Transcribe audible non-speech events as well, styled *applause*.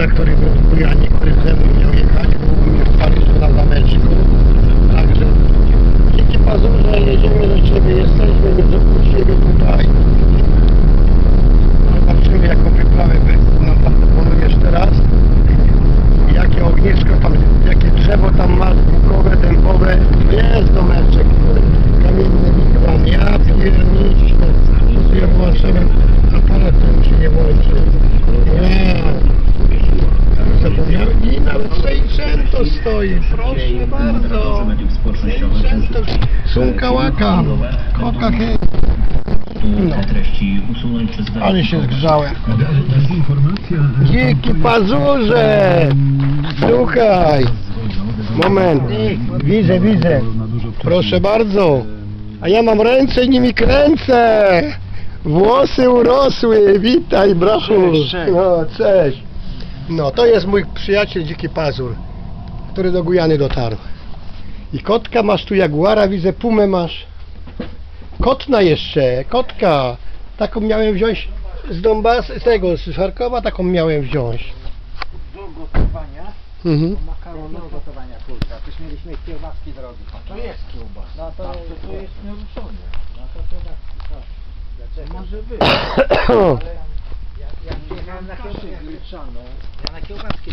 ojca, który był w Gujanie, który ze mną miał jechać, był mnie w Paryżu na zameczku. Także dzięki pazurze jedziemy do Ciebie, jesteśmy już u tutaj. Zobaczymy jaką wyprawę nam Pan proponujesz teraz. Jakie ognisko tam, jakie drzewo tam masz, bukowe, dębowe. Jest domeczek, kamienny wigwam. Ja pierniczę. Stoi. Proszę bardzo. Sumka łaka. Kotka hej. No. Ale się zgrzałem. Dziki pazurze! Słuchaj! Moment, widzę, widzę. Proszę bardzo. A ja mam ręce i nimi kręcę. Włosy urosły. Witaj, brachu. No, cześć. No, to jest mój przyjaciel Dziki Pazur, który do Gujany dotarł. I kotka masz tu jaguara, widzę pumę masz. Kotna jeszcze, kotka. Taką miałem wziąć z Donbas, z tego, z Charkowa, taką miałem wziąć. Do gotowania, Mhm. do gotowania kurka. Też mieliśmy kiełbaski drogi. A to jest kiełbas. No to, to, to jest nieruszone. No to kiełbaski, tak. Dlaczego? Może być. *coughs* Ale ja, ja, ja, ja na kiełbaskę gryczaną. Ja na kiełbaski